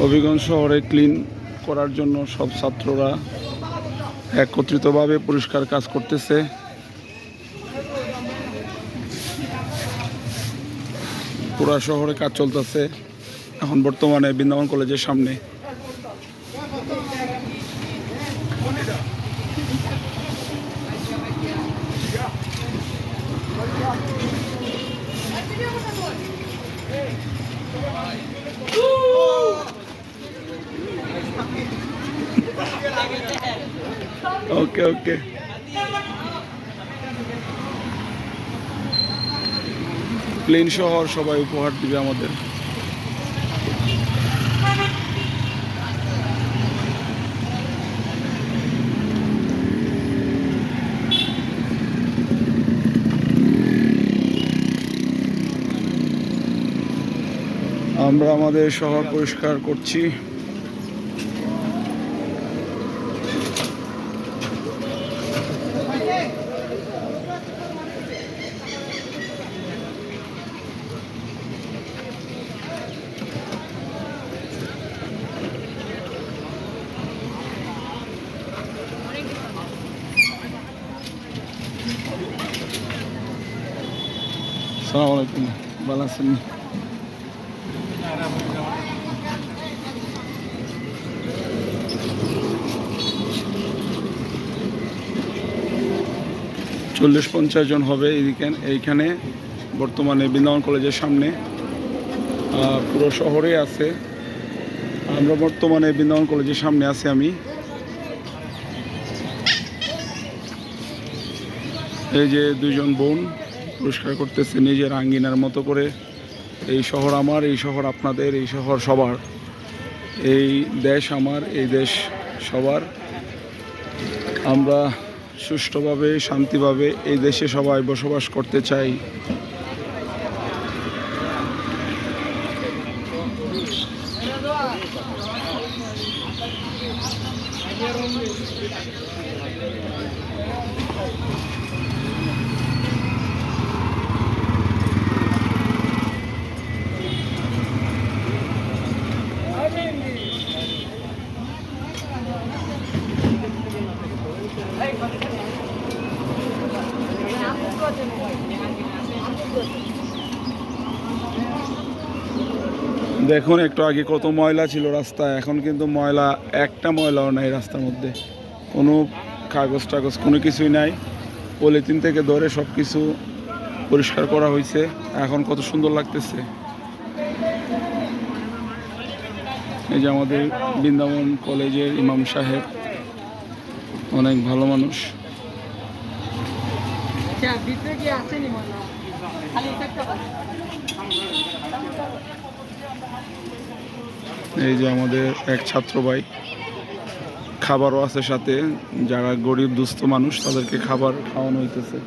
হবিগঞ্জ শহরে ক্লিন করার জন্য সব ছাত্ররা একত্রিতভাবে পরিষ্কার কাজ করতেছে। পুরা শহরে কাজ চলতেছে। এখন বর্তমানে বৃন্দাবন কলেজের সামনে। ওকে ওকে প্লেন শহর সবাই উপহার দিবে আমাদের। আমরা আমাদের শহর পরিষ্কার করছি। সালাম আলাইকুম চল্লিশ পঞ্চাশ জন হবে এইদিকে এইখানে। বর্তমানে বৃন্দাবন কলেজের সামনে। পুরো শহরে আছে। আমরা বর্তমানে বৃন্দাবন কলেজের সামনে আছি আমি। এই যে দুইজন বোন। পরিষ্কার করতেছি, নিজের আঙ্গিনার মতো করে। এই শহর আমার, এই শহর আপনাদের, এই শহর সবার। এই দেশ আমার, এই দেশ সবার। আমরা সুষ্ঠুভাবে, শান্তিভাবে এই দেশে সবাই বসবাস করতে চাই। দেখুন, একটু আগে কত ময়লা ছিল রাস্তায়। এখন কিন্তু ময়লা, একটা ময়লাও নাই রাস্তার মধ্যে। কোনো কাগজ টাগজ কোনো কিছুই নাই। পলিথিন থেকে ধরে সব কিছু পরিষ্কার করা হয়েছে। এখন কত সুন্দর লাগতেছে। এই যে আমাদের বৃন্দাবন কলেজের ইমাম সাহেব, অনেক ভালো মানুষ। আচ্ছা এই যে আমাদের এক ছাত্র ভাই, খাবারও আছে সাথে, যারা গরিব, দুস্থ মানুষ, তাদেরকে খাবার খাওয়ানো হইতেছে।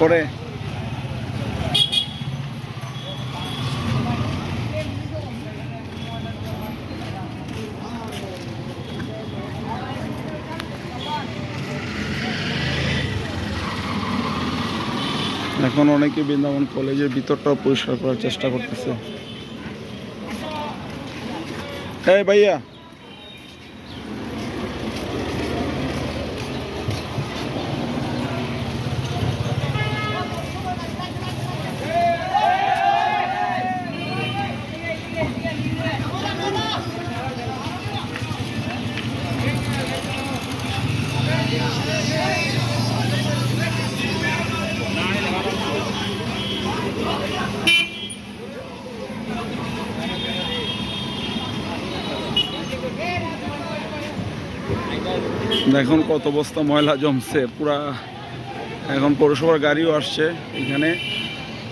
পরে এখন অনেকে বৃন্দাবন কলেজের ভিতরটাও পরিষ্কার করার চেষ্টা করতেছে। এই ভাইয়া দেখুন কত বস্তা ময়লা জমছে, পুরা এখন পৌরসভার গাড়িও আসছে, এখানে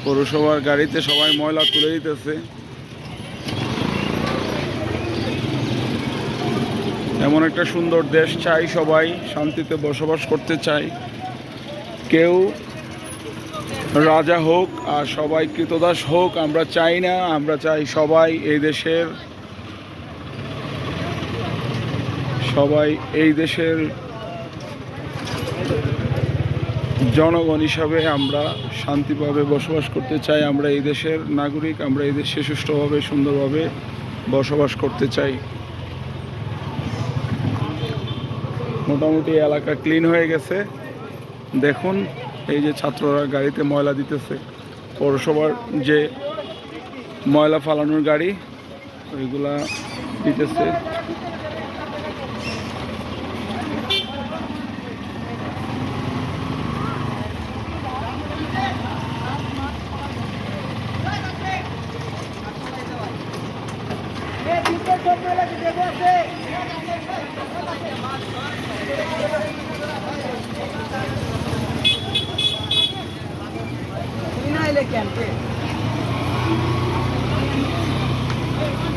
পৌরসভার গাড়িতে সবাই ময়লা তুলে দিতেছে। এমন একটা সুন্দর দেশ চাই সবাই, শান্তিতে বসবাস করতে চাই। কেউ রাজা হোক আর সবাই কৃতদাস হোক, আমরা চাই না, আমরা চাই সবাই এই দেশের সবাই এই দেশের জনগণ হিসাবে আমরা শান্তিভাবে বসবাস করতে চাই, আমরা এই দেশের নাগরিক, আমরা এই দেশে সুষ্ঠুভাবে, সুন্দরভাবে বসবাস করতে চাই। মোটামুটি এলাকা ক্লিন হয়ে গেছে। দেখুন, এই যে ছাত্ররা গাড়িতে ময়লা দিতেছে। পৌরসভার যে ময়লা ফালানোর গাড়ি, ওইগুলা দিতেছে।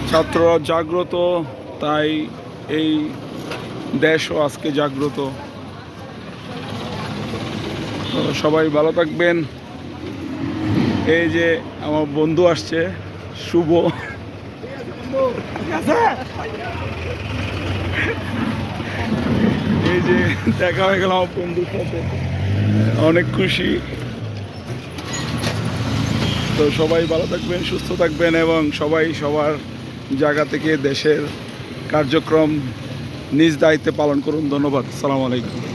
ছাত্ররা জাগ্রত, তাই এই দেশও আজকে জাগ্রত। সবাই ভালো থাকবেন। এই যে আমার বন্ধু আসছে, শুভ। এই যে দেখা হয়ে গেল আমার বন্ধুর সাথে অনেক খুশি। তো সবাই ভালো থাকবেন, সুস্থ থাকবেন এবং সবাই সবার জায়গা থেকে দেশের কার্যক্রম নিজ দায়িত্বে পালন করুন। ধন্যবাদ। সালাম আলাইকুম।